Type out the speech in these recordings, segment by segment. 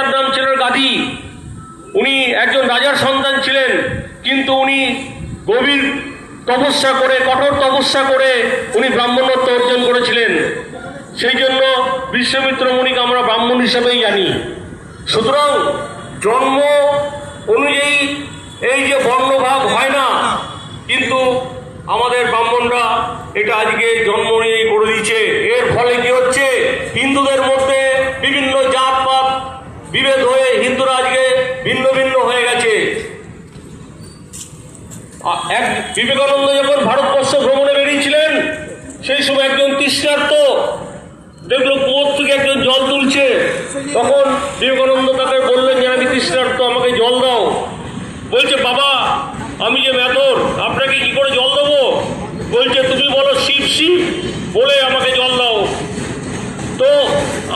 পিতার নাম ছিলেন গাধী উনি একজন রাজার সন্তান ছিলেন, কিন্তু উনি গভীর তপস্যা করে, কঠোর তপস্যা করে উনি ব্রাহ্মণত্ব অর্জন করেছিলেন। সেই জন্য বিশ্বমিত্র মুনিকে আমরা ব্রাহ্মণ হিসেবেই জানি। সুতরাং জন্ম অনুযায়ী এই যে বর্ণভাগ হয় না, কিন্তু আমাদের ব্রাহ্মণরা এটা আজকে জন্ম অনুযায়ী করে দিচ্ছে বিভেদ হয়ে হিন্দুরা আজকে ভিন্ন ভিন্ন হয়ে গেছে। এক বিবেকানন্দ যখন ভারতবর্ষ ভ্রমণে বেরিয়েছিলেন, সেই সময় একজন তৃষ্ণার্ত দেখল কুয়োর থেকে একজন জল তুলছে। তখন বিবেকানন্দ তাকে বললেন, যে আমি তৃষ্ণার্ত, আমাকে জল দাও। বলছে, বাবা, আমি যে মেথর আপনাকে কি করে জল দেবো বলছে তুমি বলো শিব শিব বলে আমাকে জল দাও তো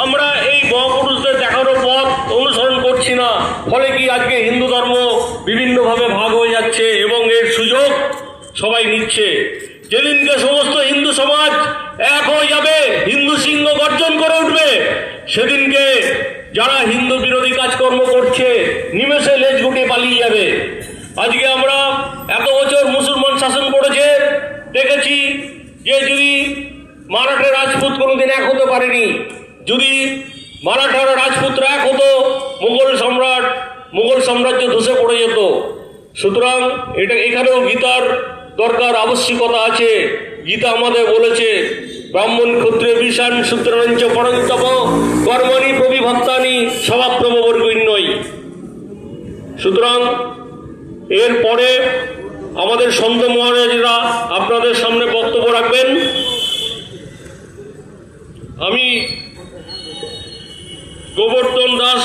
আমরা এই মহাপুরুষদের দেখানো পথ অনুসরণ করছি না ফলে কি আজকে হিন্দু ধর্ম বিভিন্নভাবে ভাগ হয়ে যাচ্ছে এবং এর সুযোগ সবাই নিচ্ছে? যেদিনকে সমস্ত হিন্দু সমাজ এক হয়ে যাবে, হিন্দু সিংহ গর্জন করে উঠবে, সেদিনকে যারা হিন্দু বিরোধী কাজকর্ম করছে, নিমেষে লেজ গুটিয়ে পালিয়ে যাবে। আজকে আমরা এত বছর মুসলমান শাসন করেছে, দেখেছি যে যদি মারাঠা রাজপুত কোনোদিন এক হতে পারেনি, যদি মারাঠার রাজপুতরা এক হতো মুঘল সাম্রাজ্য ধসে পড়ে যেত। সুতরাং এটা এখানেও গীতার দরকার, আবশ্যিকতা আছে। গীতা আমাদের বলেছে, ব্রাহ্মণ ক্ষত্রিয় বিশান সূত্রাঞ্চ পরন্তপ কর্মাণি প্রবিভক্তানি স্বভাবপ্রমবর্গণ্যই সুতরাং এরপরে আমাদের সন্ত মহারাজরা আপনাদের সামনে বক্তব্য রাখবেন। আমি গোবর্ধন দাস